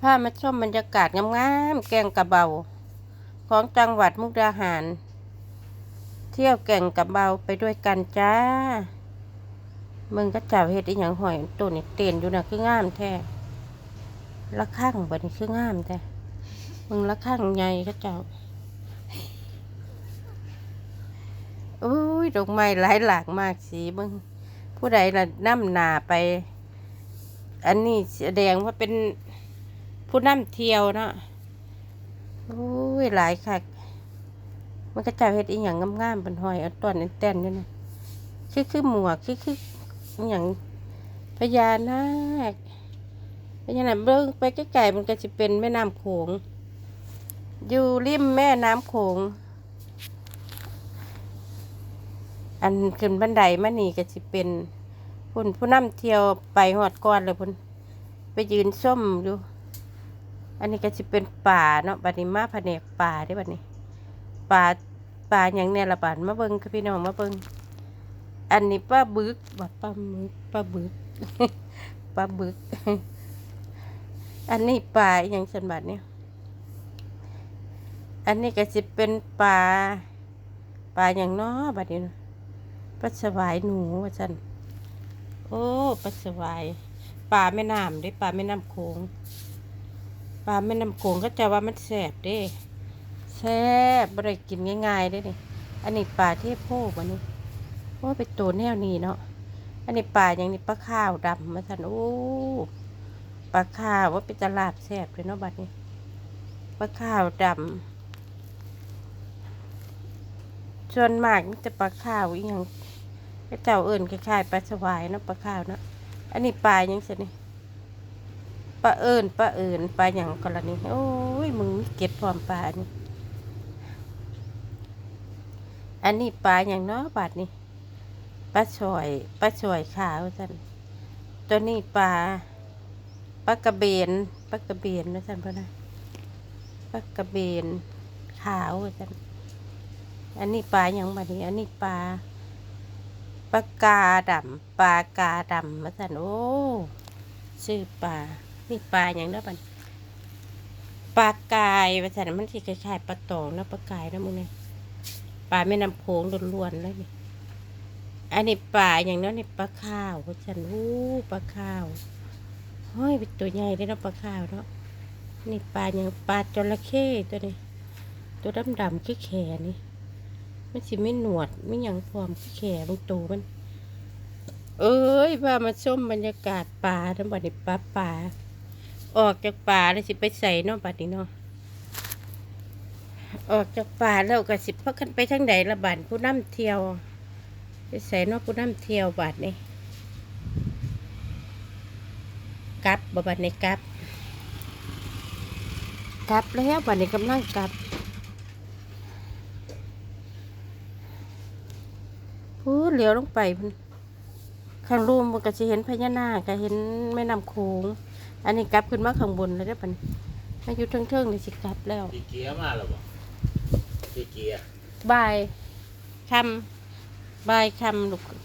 พามาชมบรรยากาศงามๆแกงกระเบา ของจังหวัดมุกดาหาร เที่ยวแก่งกระเบาไปด้วยกันจ้า มึงก็จับเฮ็ดอีหยังหอยตัวนี่เต้นอยู่นะคืองามแท้ละข้างบันี้คืองามแท้มึงละข้างใหญ่ก็เจ้าอุ้ยดอกไม้หลายหลากมากสีมึงผู้ใดละนำหนาไป อันนี้แสดงว่าเป็น ผู้นำเที่ยวเนาะโอ้ยหลายคักมันก็จับเฮ็ดอีหยังงามๆเป็นหอยเอาต้นเต้นๆอยู่นะคือคือหมวกคือคืออหย่างพญานาคพญานาคเบิ่งไปใกล้ๆมันก็สิเป็นแม่น้ำโขง อยู่ริมแม่น้ำโขง อันขึ้นบันไดมานี่ก็สิเป็นพุ่นผู้นำเที่ยวไปหอดก่อนเลยพุ่นไปยืนส้มอยู่ อันนี้ก็สิเป็นป่าเนาะบัดนี้มาแผนกป่าได้บัดนี้ป่าป่าอย่างเนี่ยละบาดมาเบิงค่ะพี่น้องมาเบิงอันนี้ป้าบึกบัดป้ามึกป้าบึกป้าบึก อันนี้ป่าอย่างสันบัดเนี่ยอันนี้ก็สิเป็นปลาปลาอย่างน้อบัดนี้นะปลาสวายหนูว่าจันโอ้ปลาสวายปลาแม่น้ำเด้ปลาแม่น้ำโขง ปลาแม่น้ำโขงก็จะว่ามันแสบเด้แซ่บบ่ได้กินง่ายๆเด้นี่อันนี้ปลาเทพโพบันนี้โอ้เป็นตัวแนวนี้เนาะอันนี้ปลาอย่างนี้ปลาข้าวดำมาสันโอ้ปลาข้าวว่าเป็นตลาดแซ่บเลยเนาะบัดนี้ปลาข้าวดำส่วนมากมันจะปลาข้าวอีหยังเจ้าเอิ่นคล้ายๆปลาสวายเนาะปลาข้าวเนาะอันนี้ปลาหยังเสินี่ ลาเอิ่นปลาเอิ่นปลาหยังกรณีโอ้ยมึงมีเก็บพร้อมปลานี่อันนี้ปลาอย่างเนาะบาดนี่ปลาสอยปลาสอยขาวสันตัวนี้ปลาปลากระเบนปลากระเบนนะสันพ่อนะปลากระเบนขาวสันอันนี้ปลาอย่างบัดนี้อันนี้ปลาปลากาดำปลากาดำมาสันโอ้ชื่อปลา นี่ปลาอย่างนั้นบัดปลากายมาสันมันที่คล้ายๆปลาตองนะปลากายนะมึงเนี่ยปลาแม่น้ำโขงล้วนๆเลยนี่อันนี้ปลาอย่างนั้นนี่ปลาข้าวมาสันโอ้ปลาข้าวเฮ้ยเป็นตัวใหญ่เลยนาะปลาข้าวเนาะนี่ปลาอย่างปลาจระเข้ตัวนี้ ตัวดำๆแค่แขนนี่มันสิไม่หนวดไม่ยังพร้อมแขนมันโตมัน เอ้ยพามาชมบรรยากาศป่าทั้งบัดในป่าป่า ออกจากป่าแล้วสิไปใส่เนาะบัดนี้เนาะออกจากป่าแล้วก็สิพักกันไปทางใดละบัดผู้นำเที่ยวไปใส่เนาะผู้นำเที่ยวบัดนี้กลับบ่บัดนี้กลับกลับแล้วบัดนี้กำลังกลับพูดเลี้ยวลงไปข้างรูมมันก็จะเห็นพญานาคก็เห็นแม่น้ำโขง อันนี้กลับขึ้นมาข้างบนแล้วได้อปันมาอยู่เทิงๆนี่สิกลับแล้วพี่เกียร์มาแล้วบ่พี่เกียร์บายคำบายคำลูกคุณ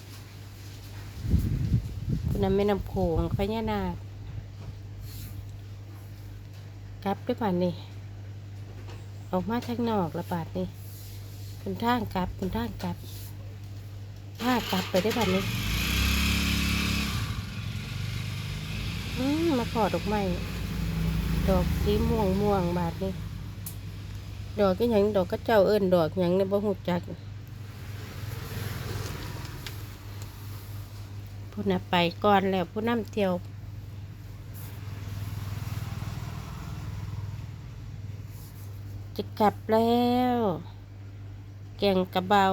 น่ะแม่น้ำโขงพญานาคกลับด้วยป่านนี่ออกมาทางนอกละบาดนี่คุณทางกลับคุณทางกลับถ้ากลับไปได้ป่านนี้อื มาขอดอกไม้ดอกสีม่วงม่วงบาดนี่ดอกก็ยังดอกก็เจ้าเอิ้นดอกยังในบ่ฮู้จักผู้น่ะไปก่อนแล้วผู้นำเที่ยวจะกลับแล้ว แก่งกระเบา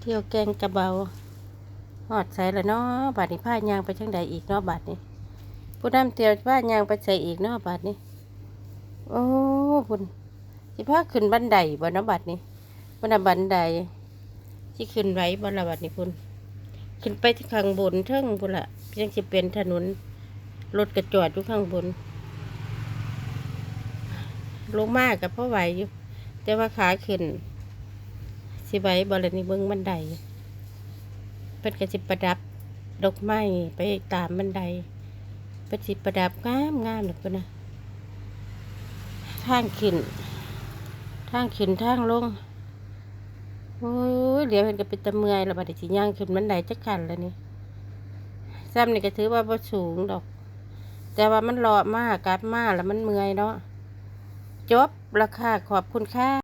เที่ยวแก่งกระเบา หอดใส่ละเนาะบาดนี้พายางไปทางใดอีกเนาะบาดนี้ ผู้นำเที่ยวว่ายางไปใส่อีกเนาะบาดนี้ โอ้พุ่นสิพาขึ้นบันไดบ่เนาะบาดนี้บ่น่ะบันไดที่ขึ้นไว้บ่ละบาดนี้พุ่นขึ้นไปที่ข้างบนเทิงพุ่นละยังสิเป็นถนนรถกระจอดอยู่ข้างบน ลงมากกับพ่อไหวอยู่ แต่ว่าขาขึ้นสิไว้บ่ละนี่เบิ่งบันได เพิ่นก็สิประดับดอกไม้ไปตามบันไดไปจิประดับงามงามหนึ่งนะทางขึ้นทางขึ้นทางลงโอ้ยเดี๋ยวเห็นก็เป็นตะเมื่อยแล้วบัดนี้สิย่างขึ้นบันไดจักขันแล้วนี่ซ้ำนี่ก็ถือว่าบ่สูงดอก แต่ว่ามันเลาะมากกับมากแล้วมันเมื่อยเนาะจบราคาขอบคุณค่ะ